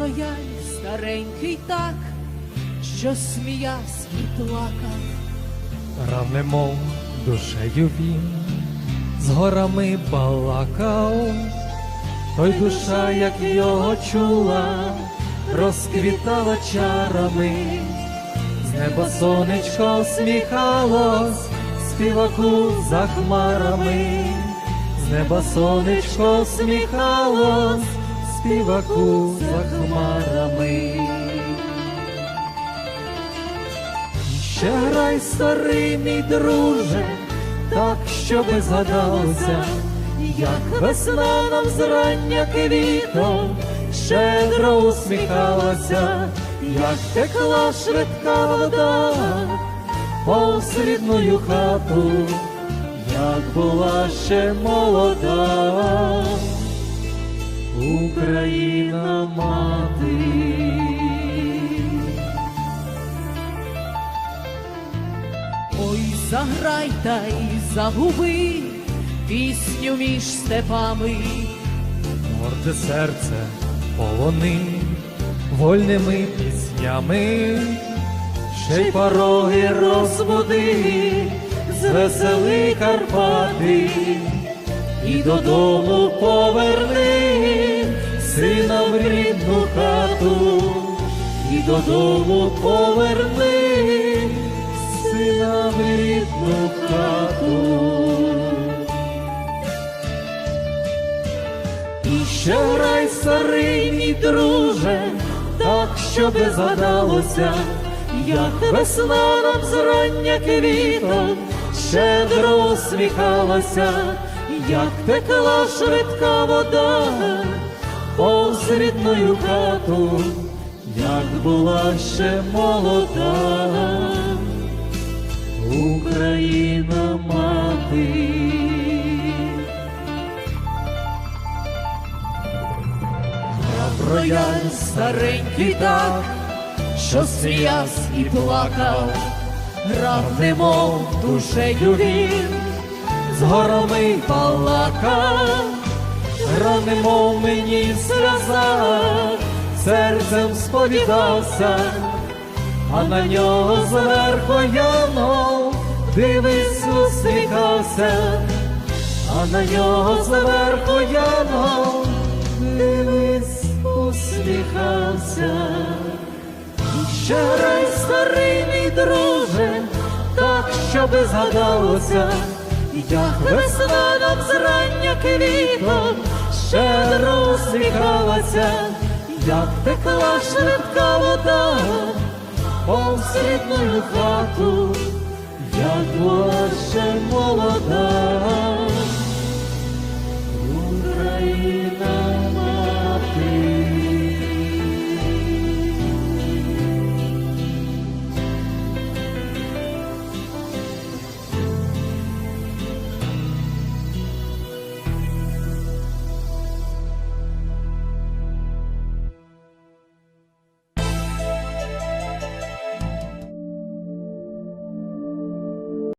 рояль старенький так, що сміявсь і плакав. Ранемо душею він, з горами балакав, той душа, як його чула, розквітала чарами, з неба сонечко усміхалось, співаку за хмарами, з неба сонечко усміхалось, співаку за хмарами. Ще грай, старий мій друже, так щоби згадалося, як весна нам зрання квітом щедро усміхалася, як текла швидка вода рідною хату, як була ще молода Україна мати. Ой, заграй та й загуби пісню між степами. Горде серце полони вольними піснями, ще й пороги розбуди, звесели Карпати, і додому поверни додому поверни сина в рідну хату. І ще грай, старий мій друже, так щоби згадалося, як весна нам зрання квітом щедро усміхалася, як текла швидка вода повз рідною хату, як була ще молода Україна мати. Рояль старенький так, що сміявсь і плакав, грав немов душею він, з горами балакав, гранемо мені в сльозах, серцем сповідався, а на нього зверху янов, дивись, усміхався, а на нього зверху янов, дивись, усміхався. Ще грай, старий мій друже, так, щоби згадалося, як весна нам зрання квітом щедро усміхалася, як текла швидка вода повз рідною хату, як ще молода